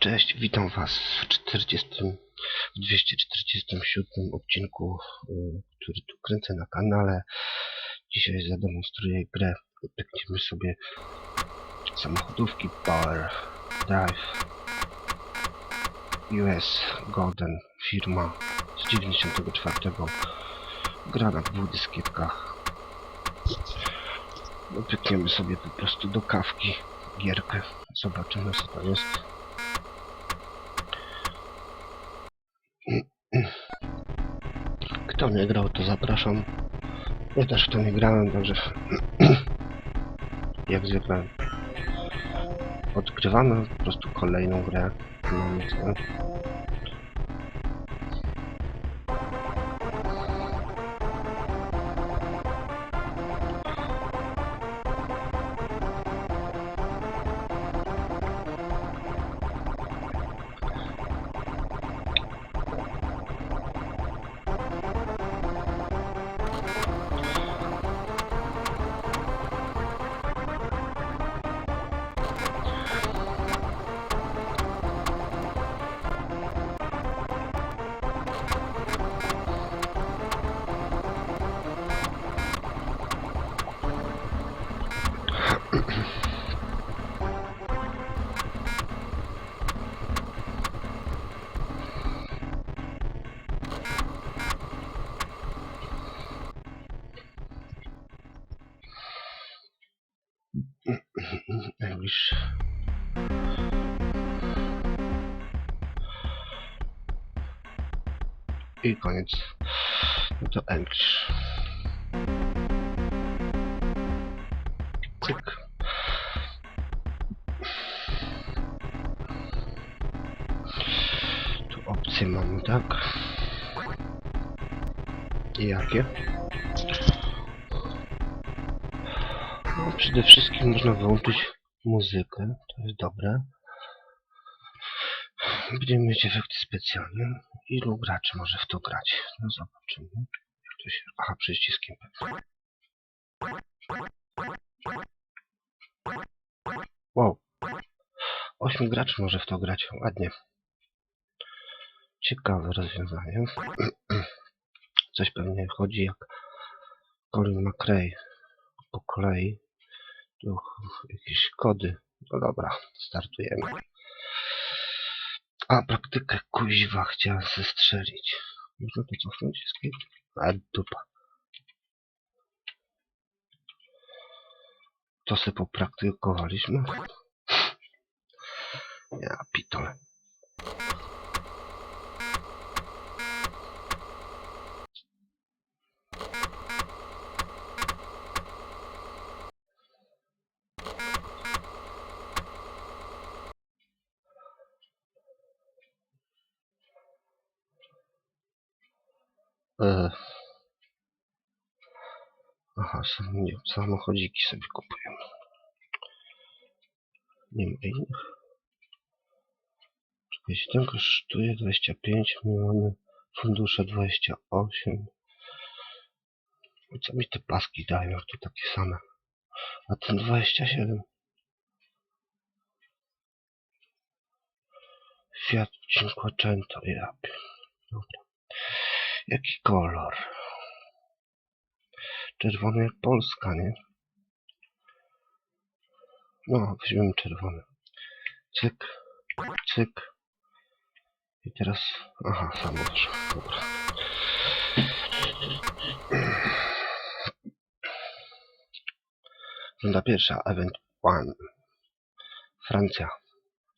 Cześć, witam Was w 40, w 247 odcinku, y, który tu kręcę na kanale. Dzisiaj zademonstruję grę. Pykniemy sobie samochodówki Power Drive US Golden firma z 94. Gra na dwóch dyskietkach. Pykniemy sobie po prostu do kawki gierkę. Zobaczymy co to jest. Kto nie grał, to zapraszam. Ja też w to nie grałem, także jak zwykle odkrywamy po prostu kolejną grę. No I koniec. No to English. Cyk. Tu opcje mamy, tak? I jakie? No, przede wszystkim można wyłączyć muzykę, to jest dobre. Będziemy mieć efekty specjalne. Ilu graczy może w to grać? No zobaczymy. Jak to się... Aha, przyciskiem. Wow. Ośmiu graczy może w to grać. Ładnie. Ciekawe rozwiązanie. Coś pewnie chodzi jak Colin McRae po kolei. Tu jakieś kody. No dobra, startujemy. A, praktykę kuźwa chciałem zestrzelić. Można to cofnąć? A, dupa. To sobie popraktykowaliśmy. Ja pitole. Aha, nie, samochodziki sobie kupujemy. Nie ma innych. Czekajcie, ten kosztuje 25 milionów, fundusze 28. I co mi te paski dają, to takie same? A ten 27. Fiat Cinquecento, ja Dobra. Jaki kolor? Czerwony jak Polska, nie? No, weźmiemy czerwony. Cyk, cyk. I teraz... Aha, samo wyszło. Dobra. Runda pierwsza, event one. Francja.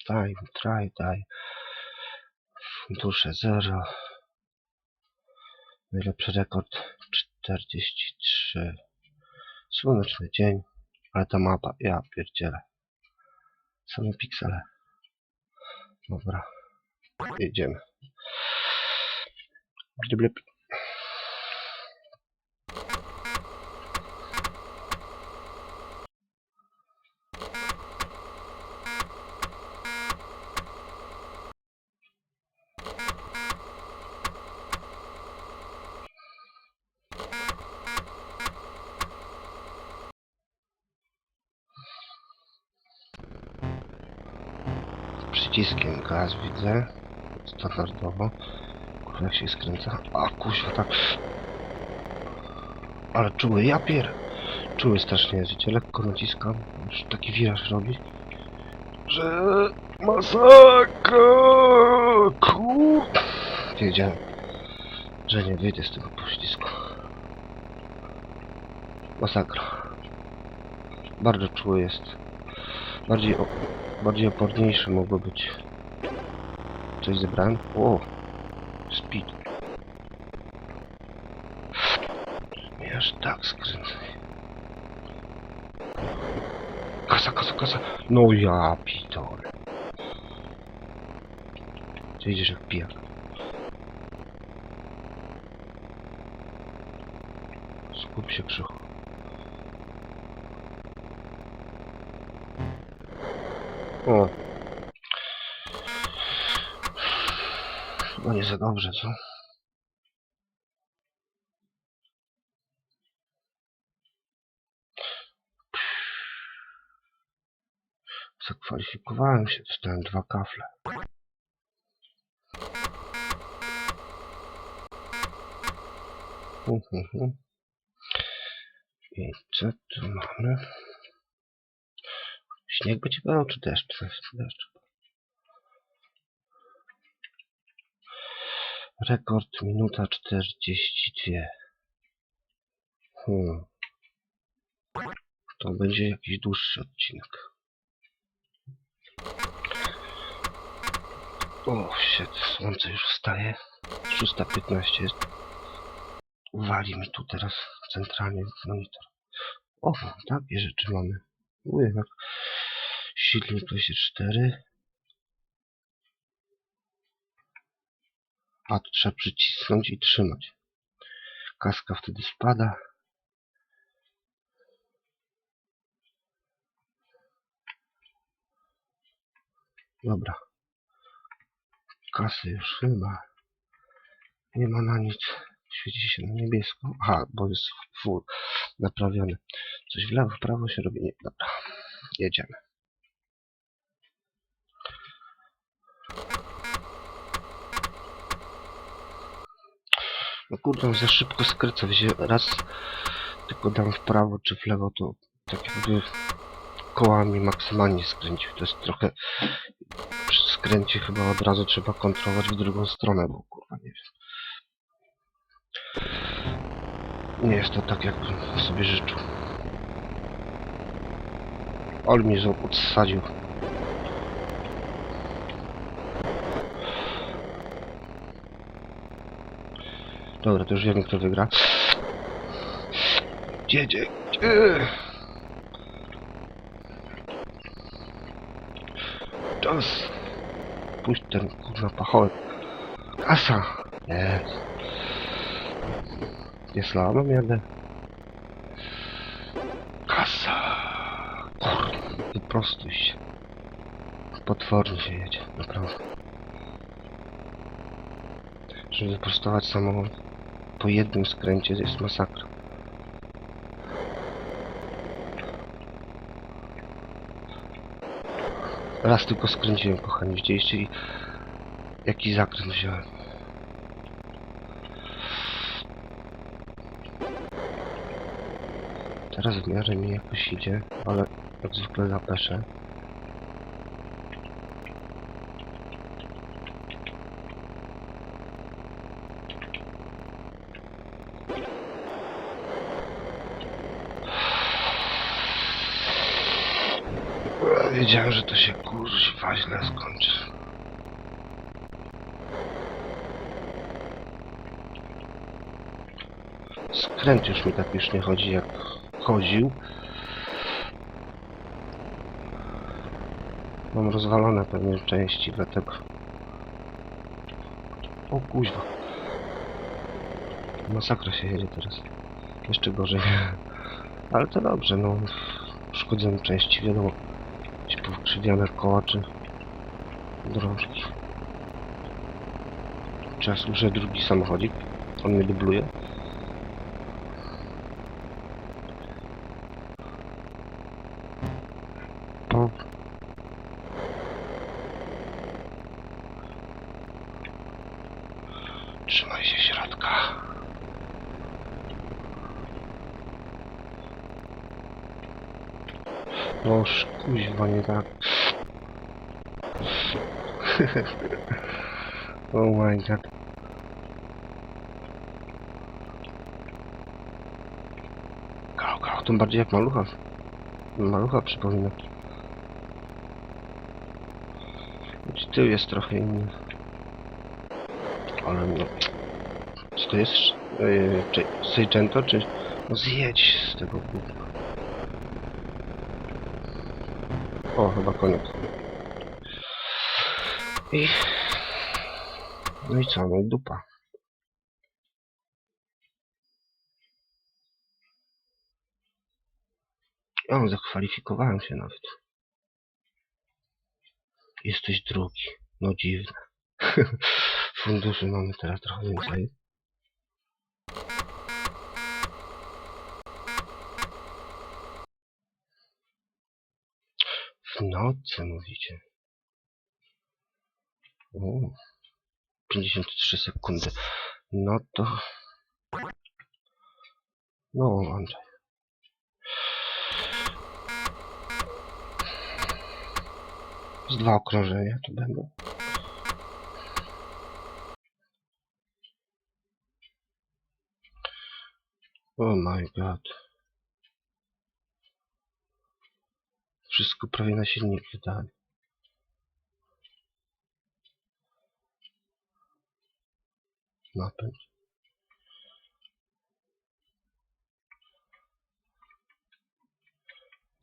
Daj, try, daj. Fundusze 0. Najlepszy rekord 43. Słoneczny dzień, ale ta mapa, ja pierdzielę. Same piksele. Dobra, jedziemy. Blip, blip. Przyciskiem gaz widzę. Standardowo. Kurwa się skręca. A kuźwa tak. Ale czuły, ja pier... Czuły strasznie jest, lekko naciskam. Już taki wiraż robi. Że... Masakra! Kur... Wiedziałem, że nie wyjdę z tego poślizgu. Masakra. Bardzo czuły jest. Bardziej, o, bardziej oporniejszy mogło być. Coś zebrałem? O! Speed. Nie tak skręcaj. Kasa, kasa, kasa. No ja pitole. Ty idziesz jak pijak. Skup się krzychu. O. Chyba nie za dobrze, co? Zakwalifikowałem się, dostałem dwa kafle. Hu, hu, hu. I co tu mamy? Śnieg będzie padał, czy deszcz? Deszcz. Rekord minuta 42. Hmm. To będzie jakiś dłuższy odcinek. O, shit, słońce już wstaje. 6.15 jest. Mi tu teraz centralnie w monitor. O, takie rzeczy mamy. Mówię, jak silnik 24. A tu trzeba przycisnąć i trzymać. Kaska wtedy spada. Dobra. Kasy już chyba. Nie ma na nic. Świeci się na niebiesko. Aha, bo jest full naprawiony. Coś w lewo, w prawo się robi. Nie, dobra. Jedziemy. No kurde, za szybko skręca. Wiecie, raz tylko dam w prawo czy w lewo, to tak jakby kołami maksymalnie skręcił. To jest trochę przy skręcie chyba od razu trzeba kontrolować w drugą stronę, bo kurwa nie wiem. Nie jest to tak, jakbym sobie życzył. Ol znowu odsadził. Dobra, to już wiemy, kto wygra. Gdzie, gdzie? Czas. Puść ten kurwa pachołek. Kasa. Jest. Nie slamem jadę. Kasa. Kurwa, wyprostuj się. Potwornie się jedzie, naprawdę. Żeby wyprostować samochód po jednym skręcie jest masakra. Raz tylko skręciłem, kochani, widzieliście i jaki zakręt wziąłem. Teraz w miarę mi jakoś idzie, ale jak zwykle zapeszę. Wiedziałem, że to się kurwa źle skończy. Skręt już mi tak już nie chodzi jak chodził. Mam rozwalone pewnie części, dlatego... O kuźwa. Masakra się jedzie teraz. Jeszcze gorzej. Ale to dobrze, no. Uszkodzone części, wiadomo skrzywione kołaczy drążki. Czas słyszę drugi samochodzik. On mnie dubluje. Trzymaj się środka. Noż, kuźwa, nie tak. oh my god. Kał, kał, tym bardziej jak malucha. Malucha przypomina. Choć tył jest trochę inny. Ale no... Co to jest? Yy, czy Seicento, czy... No zjedź z tego gówna. O, chyba koniec. I... No i co? No i dupa. O, zakwalifikowałem się nawet. Jesteś drugi. No dziwne. Funduszy mamy teraz trochę więcej. W nocy mówicie. O, 53 sekundy. No to... No, Andrzej. Z dwa okrążenia to będą. Oh my god. Wszystko prawie na silnik wydali. Napęd.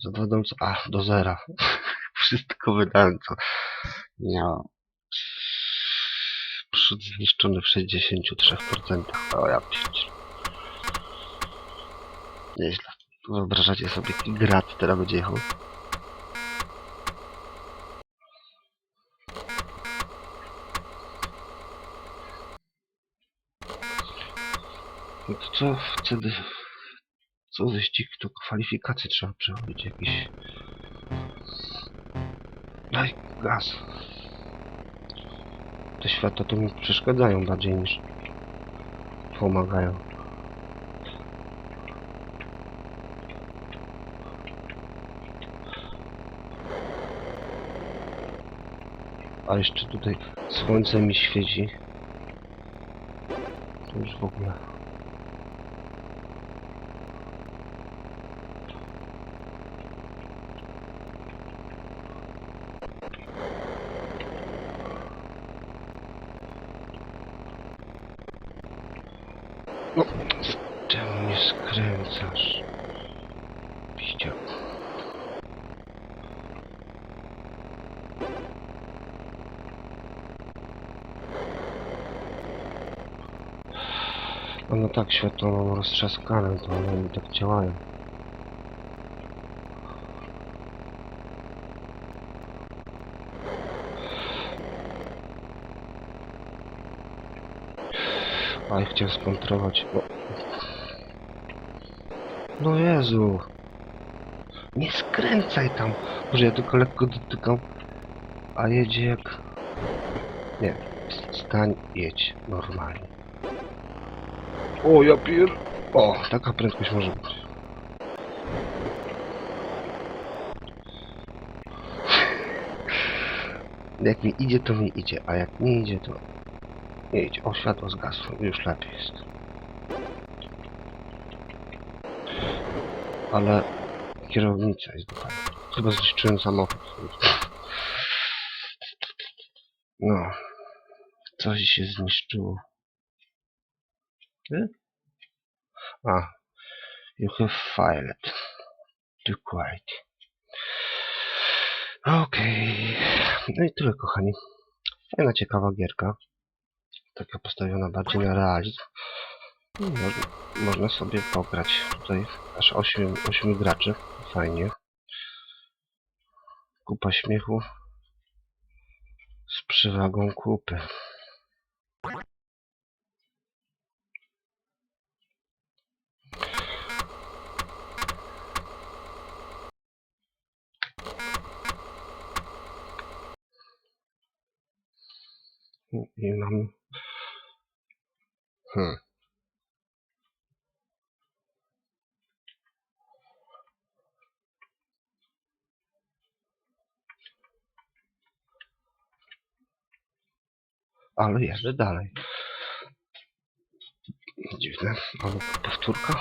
Za dwa. A, do zera. Wszystko wydałem, co miałem. Przód zniszczony w 63%. O ja pierdzielę. Nieźle. Wyobrażacie sobie, jaki grat teraz będzie jechał? No to co wtedy? Co wyścig, to kwalifikacje trzeba przechodzić jakieś. Daj gaz. Te światła to mi przeszkadzają bardziej niż pomagają. A jeszcze tutaj słońce mi świeci. To już w ogóle. No, czemu nie skręcasz? Piściaku. A no tak, światło mam roztrzaskane, to one mi tak działają. A ja chciałem skontrolować, bo... No Jezu! Nie skręcaj tam! Może ja tylko lekko dotykam, a jedzie jak... Nie, stań, jedź normalnie. O, ja pier... O, taka prędkość może być. Jak mi idzie, to mi idzie, a jak nie idzie, to idzie. O, światło zgasło, już lepiej jest. Ale kierownica jest dobra. Chyba zniszczyłem samochód. No, coś się zniszczyło. Nie? A, you have filed. To quite. Okej. No i tyle, kochani. Fajna, ciekawa gierka. Taka postawiona bardziej na realizm. Mo można sobie pograć. Tutaj aż 8, 8 graczy. Fajnie. Kupa śmiechu. Z przewagą kupy. I mam Hmm. Ale jeżdżę dalej. Dziwne. Powtórka.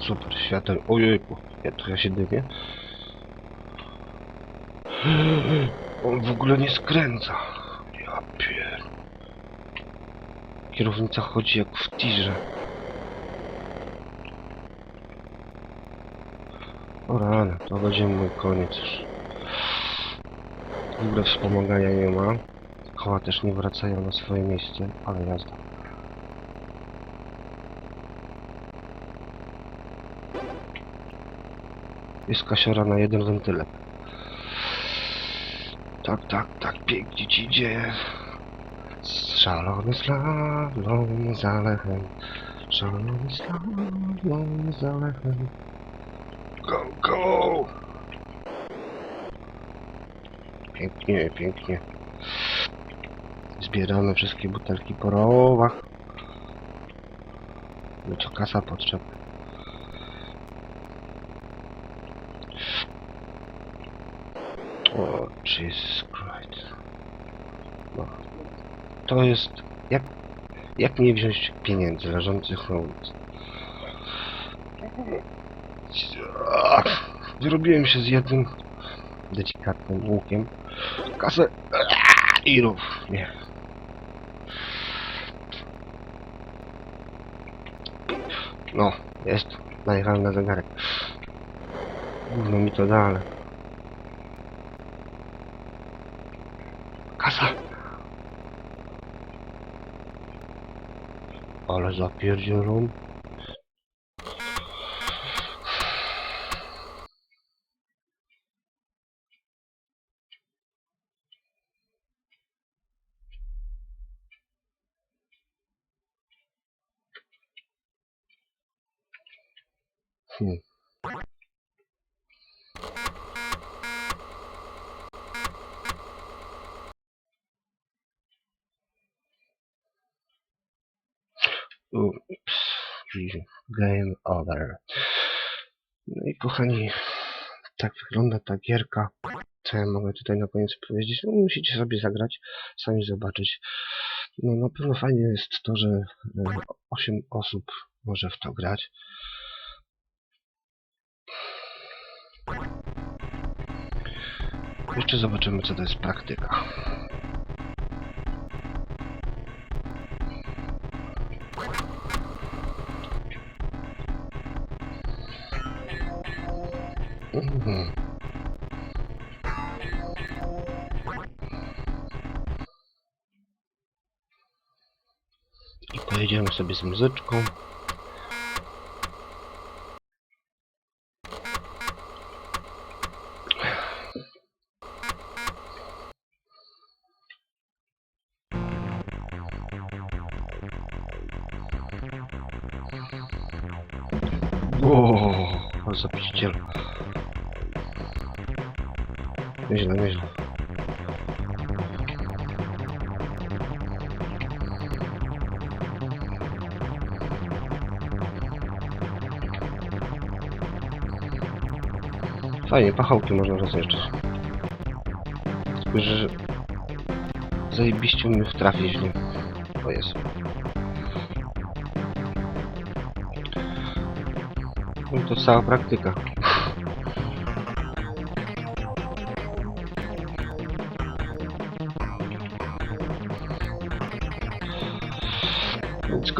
Super, świateł. Ojejku, ja ja się dymię. On w ogóle nie skręca. Ja pier... Kierownica chodzi jak w tirze. O rany, to będzie mój koniec już. W ogóle wspomagania nie ma. Koła też nie wracają na swoje miejsce, ale jazda. Jest kasiora na jeden wentylek. Tak, tak, tak, pięknie ci idzie. Szalony slalom za lechem. Szalony slalom za lechem. Go, go! Pięknie, pięknie. Zbieramy wszystkie butelki po rowach. No co kasa potrzebna. O, Jesus Christ. No. To jest... Jak... Jak nie wziąć pieniędzy leżących na ulicy? Ach, Wyrobiłem się z jednym delikatnym łukiem. Kasę... I rów. Nie. No, jest. Najechałem na zegarek. Gówno mi to da, ale... Kasa! Ale zapierdzielą. Hmm. Ups, i No i kochani, tak wygląda ta gierka. Co ja mogę tutaj na koniec powiedzieć? No musicie sobie zagrać, sami zobaczyć. No na pewno fajnie jest to, że e, 8 osób może w to grać. Jeszcze zobaczymy co to jest praktyka. I pojedziemy sobie z muzyczką. O. Nieźle, nieźle. Fajnie, pachołki można rozjeżdżać. Tylko, że zajebiście umiem wtrafić w nie. O jest. No to cała praktyka.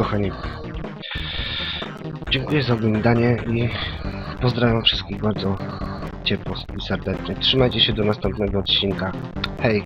Kochani, dziękuję za oglądanie i pozdrawiam wszystkich bardzo ciepło i serdecznie. Trzymajcie się do następnego odcinka. Hej!